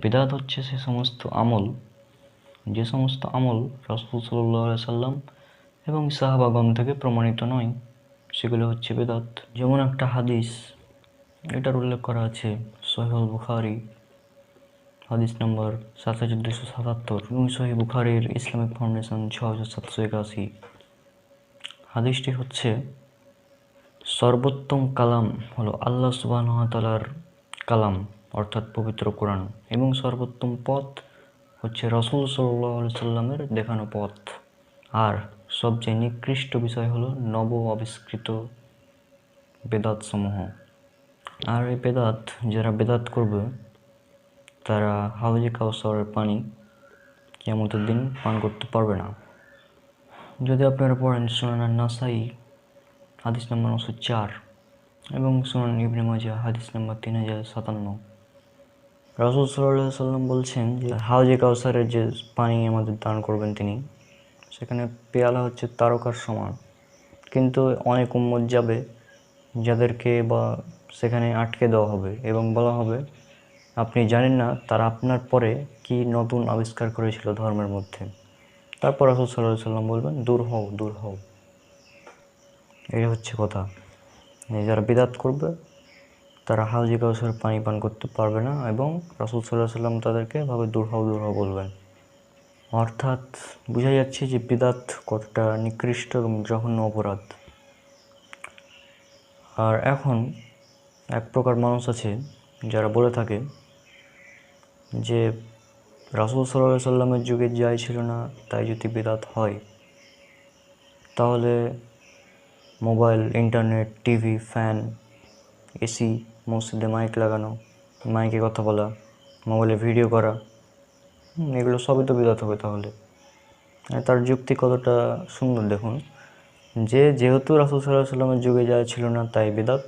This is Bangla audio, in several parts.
বেদাত হচ্ছে সে সমস্ত আমল, যে সমস্ত আমল রসুল সাল্লাহ সাল্লাম এবং সাহাবাগণ থেকে প্রমাণিত নয়। সেগুলো হচ্ছে বেদাত। যেমন একটা হাদিস, এটার উল্লেখ করা আছে সহিহুল বুখারি, হাদিস নম্বর সাত হাজার দুশো সাতাত্তর এবং সহি বুখারির ইসলামিক ফাউন্ডেশন ছ হাজার সাতশো একাশি। হাদিসটি হচ্ছে, সর্বোত্তম কালাম হলো আল্লাহ সুবাহ তালার কালাম। অর্থাৎ পবিত্র কোরআন। এবং সর্বোত্তম পথ হচ্ছে রসুল সাল্লাহ সাল্লামের দেখানো পথ। আর সবচেয়ে নিকৃষ্ট বিষয় হলো নব আবিষ্কৃত বেদাত সমূহ আর এই বেদাত, যারা বেদাত করবে, তারা হাউজে কাউসারের পানি কিয়ামতের দিন পান করতে পারবে না। যদি আপনারা পড়েন সুনান নাসাই হাদিস নম্বর নশো চার, এবং সুনান ইবনে মাজা হাদিস নম্বর তিন হাজার সাতান্ন। রাসুল সাল্লাহ সাল্লাম বলছেন যে, হাউজে কাউসারের যে পানি আমাদের দান করবেন তিনি, সেখানে পেয়ালা হচ্ছে তারকার সমান। কিন্তু অনেক উম্মত যাবে, যাদেরকে বা সেখানে আটকে দেওয়া হবে এবং বলা হবে, আপনি জানেন না, তারা আপনার পরে কি নতুন আবিষ্কার করেছিল ধর্মের মধ্যে। তারপর রাসুল সাল্লাহ সাল্লাম বলবেন, দূর হও দূর হও। এই হচ্ছে কথা। যারা বিদাত করবে তারা হাউজি কাউসের পানি পান করতে পারবে না এবং রাসুল সাল্লাহ সাল্লাম তাদেরকে ভাবে দূর হও দূর হও বলবেন। অর্থাৎ বোঝা যাচ্ছে যে বিদাত কতটা নিকৃষ্ট এবং জঘন্য অপরাধ। আর এখন এক প্রকার মানুষ আছে যারা বলে থাকে যে রাসুল সাল্লাহ সাল্লামের যুগে যাই ছিল না, তাই যদি বেদাত হয়, তাহলে mobile, internet, TV, fan, AC মসজিদে মাইক লাগানো মাইকে কথা বলা মোবাইলে ভিডিও করা এগুলো সবই তো বিদাত হবে তাহলে। তার যুক্তি কতটা সুন্দর দেখুন। যে যেহেতু রাসুল সাল্লাহ সাল্লামের যুগে যা ছিল না, তাই বিদাত।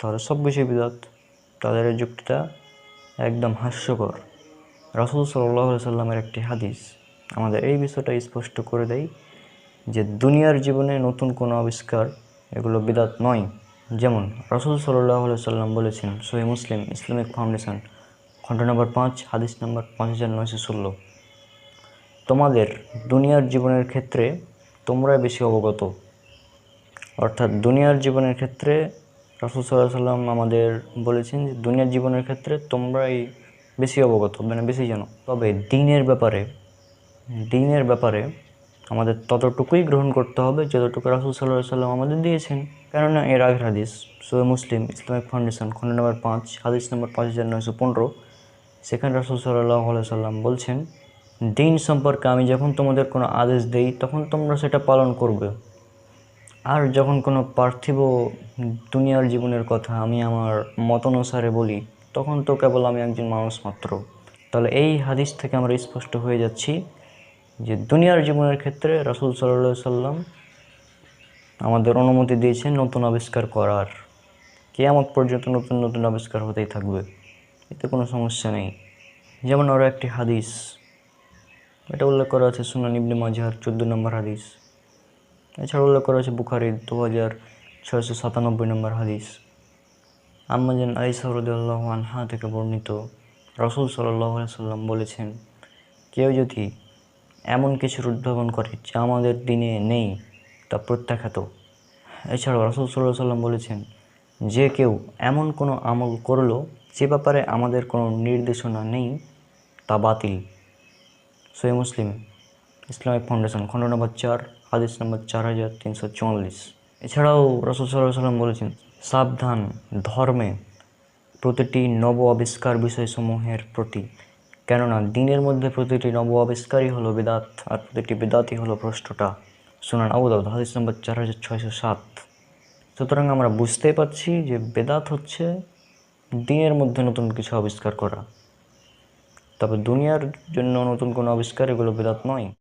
তাহলে সব কিছুই বিদাত। তাদের যুক্তিটা একদম হাস্যকর। রাসুল সাল্লাহ সাল্লামের একটি হাদিস। আমাদের এই বিষয়টা স্পষ্ট করে দেয় যে, দুনিয়ার জীবনে নতুন কোনো আবিষ্কার এগুলো বিদাত নয়। যেমন রসুল সাল্লাহ সাল্লাম বলেছেন সহি মুসলিম ইসলামিক ফাউন্ডেশন, খণ্ড নম্বর পাঁচ, হাদিস নম্বর পাঁচ হাজার নয়শো ষোলো। তোমাদের দুনিয়ার জীবনের ক্ষেত্রে তোমরা বেশি অবগত। অর্থাৎ দুনিয়ার জীবনের ক্ষেত্রে রাসুল সাল্লাহ সাল্লাম আমাদের বলেছেন যে, দুনিয়ার জীবনের ক্ষেত্রে তোমরাই বেশি অবগত মানে বেশি জানো। তবে দিনের ব্যাপারে দিনের ব্যাপারে আমাদের ততটুকুই গ্রহণ করতে হবে যতটুকু রাসুল সাল্লাহ সাল্লাম আমাদের দিয়েছেন। কেননা এর আগের হাদিস সোয়ে মুসলিম, ইসলামিক ফাউন্ডেশন খণ্ড নম্বর পাঁচ, হাদিস নম্বর পাঁচ হাজার নয়শো পনেরো, সেখানে রাসুল সাল্লাহ সাল্লাম বলছেন, দিন সম্পর্কে আমি যখন তোমাদের কোনো আদেশ দেই, তখন তোমরা সেটা পালন করবে। আর যখন কোনো পার্থিব দুনিয়ার জীবনের কথা আমি আমার মতানুসারে বলি, তখন তো কেবল আমি একজন মানুষ মাত্র। তাহলে এই হাদিস থেকে আমরা স্পষ্ট হয়ে যাচ্ছি যে দুনিয়ার জীবনের ক্ষেত্রে রাসুল সাল্লাহ সাল্লাম আমাদের অনুমতি দিয়েছেন নতুন আবিষ্কার করার। কেয়ামত পর্যন্ত নতুন নতুন আবিষ্কার হতেই থাকবে। এতে কোনো সমস্যা নেই। যেমন আরও একটি হাদিস, এটা উল্লেখ করা আছে সুনান ইবনে মাজার চোদ্দ নম্বর হাদিস। এছাড়া উল্লেখ করা আছে বুখারির দু হাজার ছয়শো সাতানব্বই নম্বর হাদিস। আম্মাজান আইসারুদ্দাল্লাহ আনহা থেকে বর্ণিত রসুল সাল্লাহ সাল্লাম বলেছেন, কেউ যদি এমন কিছুর উদ্ভাবন করে যা আমাদের দিনে নেই তা প্রত্যাখ্যাত। এছাড়াও রসুল সাল্লাহ সাল্লাম বলেছেন, যে কেউ এমন কোনো আমল করল যে ব্যাপারে আমাদের কোনো নির্দেশনা নেই, তা বাতিল। সই মুসলিম, ইসলামিক ফাউন্ডেশন, খণ্ড নম্বর চার, হাদিস নম্বর চার হাজার তিনশো চুয়াল্লিশ। এছাড়াও রসুল সাল্লাহ সাল্লাম বলেছেন, সাবধান ধর্মে প্রতিটি নব আবিষ্কার বিষয়সমূহের প্রতি কেননা দিনের মধ্যে প্রতিটি নব আবিষ্কারই হলো বেদাত, আর প্রতিটি বেদাতই হলো প্রশ্নটা। সুনান আবুদাউদ হাদিস নম্বর চার হাজার ছয়শো সাত। সুতরাং আমরা বুঝতে পারছি যে বেদাত হচ্ছে দিনের মধ্যে নতুন কিছু আবিষ্কার করা। তবে দুনিয়ার জন্য নতুন কোনো আবিষ্কার এগুলো বেদাত নয়।